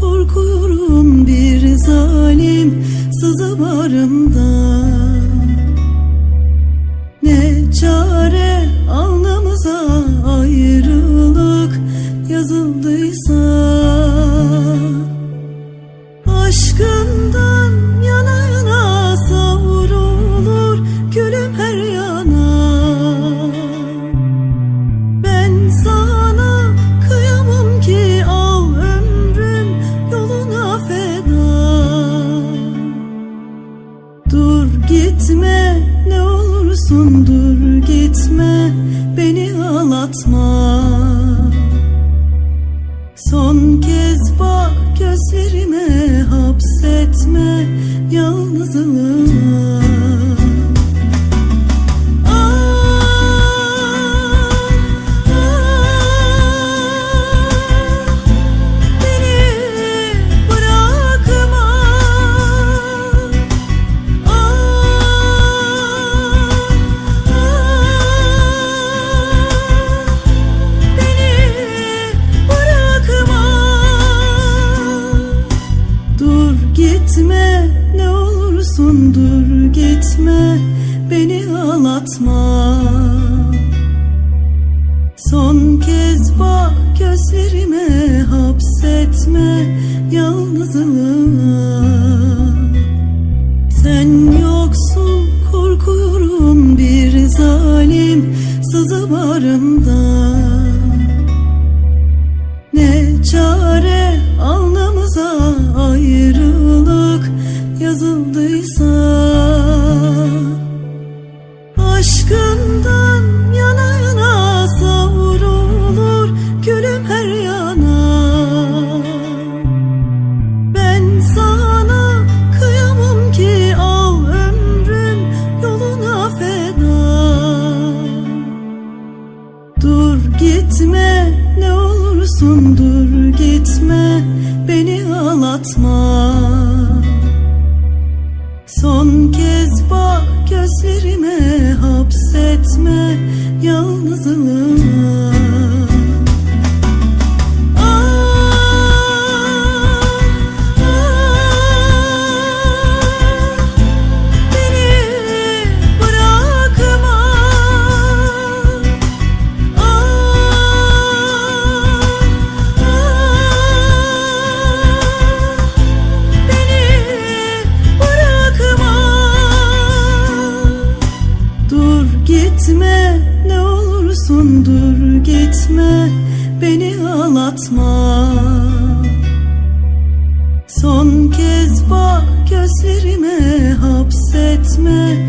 Korkuyorum bir zalim. Sızı bağrımda Son kez bak gözlerime hapsetme yalnızlığa Dur gitme ne olursun dur gitme beni ağlatma. Son kez bak gözlerime hapsetme yalnızlığa Sen yoksun korkuyorum bir zalim sızı bağrımda Ne çare yazıldıysa Aşkından yana yana savrulur gülüm her yana. Ben sana kıyamam ki al ömrüm yoluna feda. Dur gitme ne olursun dur gitme beni ağlatma hapsetme yalnızlığa beni ağlatma. Son kez bak gözlerime hapsetme